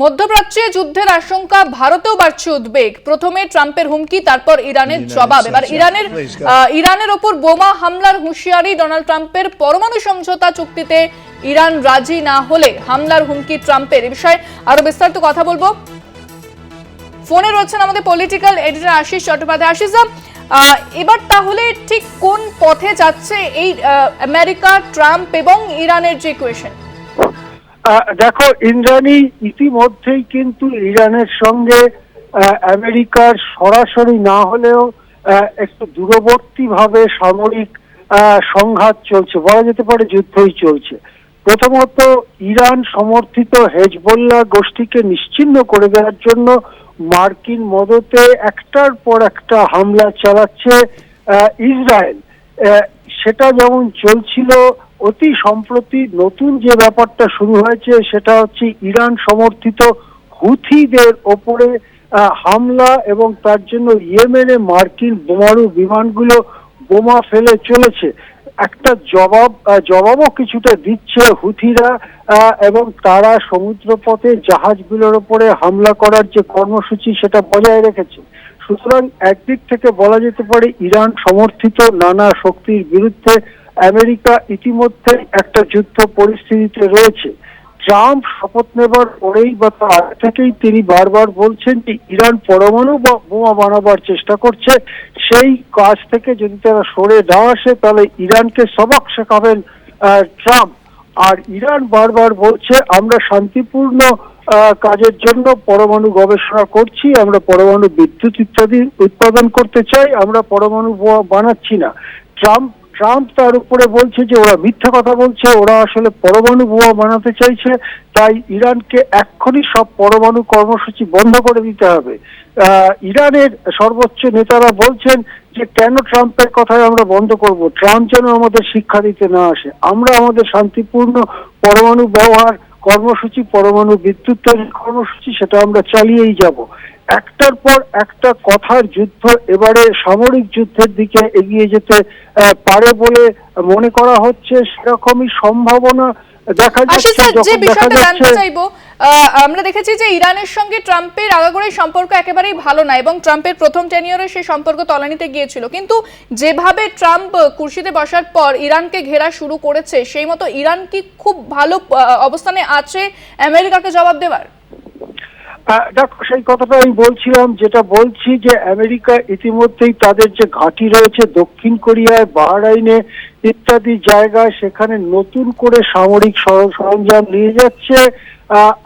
মধ্যপ্রাচ্যে যুদ্ধের আশঙ্কা ভারতেও বাড়ছে উদ্বেগ। প্রথমে ট্রাম্পের হুমকি তারপর ইরানের জবাব। এবার ইরানের ইরানের ওপর বোমা হামলার হুঁশিয়ারি ডোনাল্ড ট্রাম্পের পরমাণু সমঝোতা চুক্তিতে ইরান রাজি না হলে হামলার হুমকি ট্রাম্পের। এ বিষয়ে আরও বিস্তারিত কথা বলব। ফোনে রয়েছেন আমাদের পলিটিক্যাল এডিটর আশিস চট্টোপাধ্যায়। আশিস এবার তাহলে ঠিক কোন পথে যাচ্ছে এই আমেরিকা ট্রাম্প এবং ইরানের যে কোয়েশন আহ, দেখো, ইন্দ্রাণী ইতিমধ্যেই কিন্তু ইরানের সঙ্গে আমেরিকার সরাসরি না হলেও একটু দূরবর্তী ভাবে সামরিক সংঘাত চলছে, বলা যেতে পারে যুদ্ধই চলছে। প্রথমত, ইরান সমর্থিত হেজবোল্লা গোষ্ঠীকে নিশ্চিন্ন করে দেওয়ার জন্য মার্কিন মদতে একটার পর একটা হামলা চালাচ্ছে ইসরায়েল। সেটা যেমন চলছিল অতি সম্প্রতি নতুন যে ব্যাপারটা শুরু হয়েছে, সেটা হচ্ছে ইরান সমর্থিত হুথিদের ওপরে হামলা এবং তার জন্য ইয়েমেনে মার্কিন বোমারু বিমানগুলো বোমা ফেলে চলেছে। একটা জবাব জবাবও কিছুটা দিচ্ছে হুথিরা এবং তারা সমুদ্রপথে জাহাজগুলোর ওপরে হামলা করার যে কর্মসূচি, সেটা বজায় রেখেছে। সুতরাং একদিক থেকে বলা যেতে পারে, ইরান সমর্থিত নানা শক্তির বিরুদ্ধে আমেরিকা ইতিমধ্যে একটা যুদ্ধ পরিস্থিতিতে রয়েছে। ট্রাম্প শপথ নেবার পরেই বা তার আগে থেকেই তিনি বারবার বলছেন যে ইরান পরমাণু বোমা বানাবার চেষ্টা করছে। সেই কাজ থেকে যদি তারা সরে না আসে, তাহলে ইরানকে সবক শেখাবেন ট্রাম্প। আর ইরান বারবার বলছে, আমরা শান্তিপূর্ণ কাজের জন্য পরমাণু গবেষণা করছি, আমরা পরমাণু বিদ্যুৎ ইত্যাদি উৎপাদন করতে চাই, আমরা পরমাণু বানাচ্ছি না। ট্রাম্প ট্রাম্প তার উপরে বলছে যে ওরা মিথ্যা কথা বলছে, ওরা আসলে পরমাণু বোমা বানাতে চাইছে, তাই ইরানকে এক্ষুনি সব পরমাণু কর্মসূচি বন্ধ করে দিতে হবে। ইরানের সর্বোচ্চ নেতারা বলছেন যে কেন ট্রাম্পের কথায় আমরা বন্ধ করব? ট্রাম্প যেন আমাদের শিক্ষা দিতে না আসে। আমরা আমাদের শান্তিপূর্ণ পরমাণু ব্যবহার কর্মসূচি, পরমাণু বিদ্যুৎ তৈরির কর্মসূচি, সেটা আমরা চালিয়েই যাব। একটার পর একটা কথার যুদ্ধ এবারে সামরিক যুদ্ধের দিকে এগিয়ে যেতে পারে বলে মনে করা হচ্ছে সেরকমই সম্ভাবনা দেখা আশিস যাচ্ছে যে বিষয়টা জানতে চাইব আমরা দেখেছি যে ইরানের সঙ্গে ট্রাম্পের আগাগোড়াই সম্পর্ক একেবারেই ভালো না এবং ট্রাম্পের প্রথম টেনিয়রে সেই সম্পর্ক তলানিতে গিয়েছিল। কিন্তু যেভাবে ট্রাম্প কুর্সিতে বসার পর ইরানকে ঘেরা শুরু করেছে সেই মতো ইরান কি খুব ভালো অবস্থানে আছে আমেরিকাকে জবাব দেওয়ার দেখো, সেই কথাটা আমি বলছিলাম, যেটা বলছি যে আমেরিকা ইতিমধ্যেই তাদের যে ঘাঁটি রয়েছে দক্ষিণ কোরিয়ায়, বাহরাইনে ইত্যাদি জায়গায়, সেখানে নতুন করে সামরিক সরঞ্জাম নিয়ে যাচ্ছে।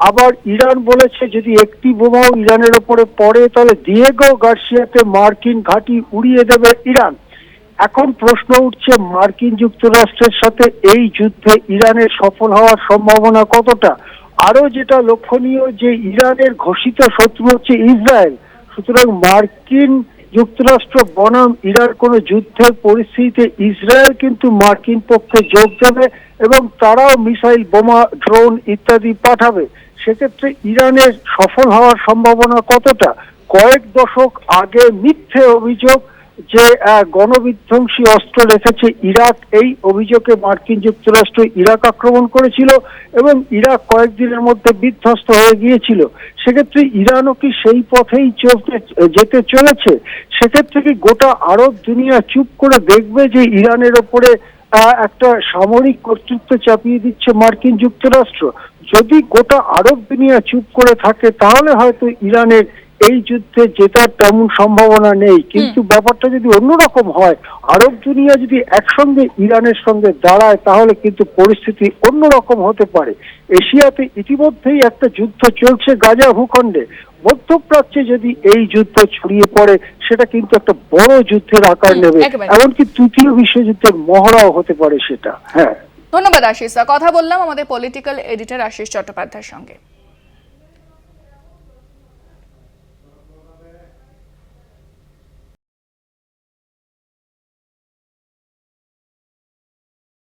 আবার ইরান বলেছে, যদি একটি বোমাও ইরানের ওপরে পড়ে, তাহলে দিয়েগো গার্সিয়াতে মার্কিন ঘাঁটি উড়িয়ে দেবে ইরান। এখন প্রশ্ন উঠছে, মার্কিন যুক্তরাষ্ট্রের সাথে এই যুদ্ধে ইরানের সফল হওয়ার সম্ভাবনা কতটা? আরও যেটা লক্ষণীয় যে ইরানের ঘোষিত শত্রু হচ্ছে ইসরায়েল। সুতরাং মার্কিন যুক্তরাষ্ট্র বনাম ইরান কোন যুদ্ধের পরিস্থিতিতে ইসরায়েল কিন্তু মার্কিন পক্ষে যোগ দেবে এবং তারাও মিসাইল, বোমা, ড্রোন ইত্যাদি পাঠাবে। সেক্ষেত্রে ইরানের সফল হওয়ার সম্ভাবনা কতটা? কয়েক দশক আগে মিথ্যে অভিযোগ যে গণবিধ্বংসী অস্ত্র রেখেছে ইরাক, এই অভিযোগে মার্কিন যুক্তরাষ্ট্র ইরাক আক্রমণ করেছিল এবং ইরাক কয়েকদিনের মধ্যে বিধ্বস্ত হয়ে গিয়েছিল। সেক্ষেত্রে ইরানও কি সেই পথেই চলতে, যেতে চলেছে? সেক্ষেত্রে কি গোটা আরব দুনিয়া চুপ করে দেখবে যে ইরানের ওপরে একটা সামরিক কর্তৃত্ব চাপিয়ে দিচ্ছে মার্কিন যুক্তরাষ্ট্র? যদি গোটা আরব দুনিয়া চুপ করে থাকে, তাহলে হয়তো ইরানের এই যুদ্ধে জেতার তেমন সম্ভাবনা নেই। কিন্তু ব্যাপারটা যদি অন্যরকম হয় আরব দুনিয়া যদি একসঙ্গে ইরানের সঙ্গে দাঁড়ায় তাহলে কিন্তু পরিস্থিতি অন্যরকম হতে পারে। এশিয়াতে ইতিমধ্যেই একটা যুদ্ধ চলছে গাজা ভূখণ্ডে। মধ্যপ্রাচ্যে যদি এই যুদ্ধ ছড়িয়ে পড়ে সেটা কিন্তু একটা বড় যুদ্ধের আকার নেবে। এমনকি তৃতীয় বিশ্বযুদ্ধের মহড়াও হতে পারে সেটা। হ্যাঁ। ধন্যবাদ আশিস কথা বললাম আমাদের পলিটিক্যাল এডিটর আশিস চট্টোপাধ্যায়ের সঙ্গে।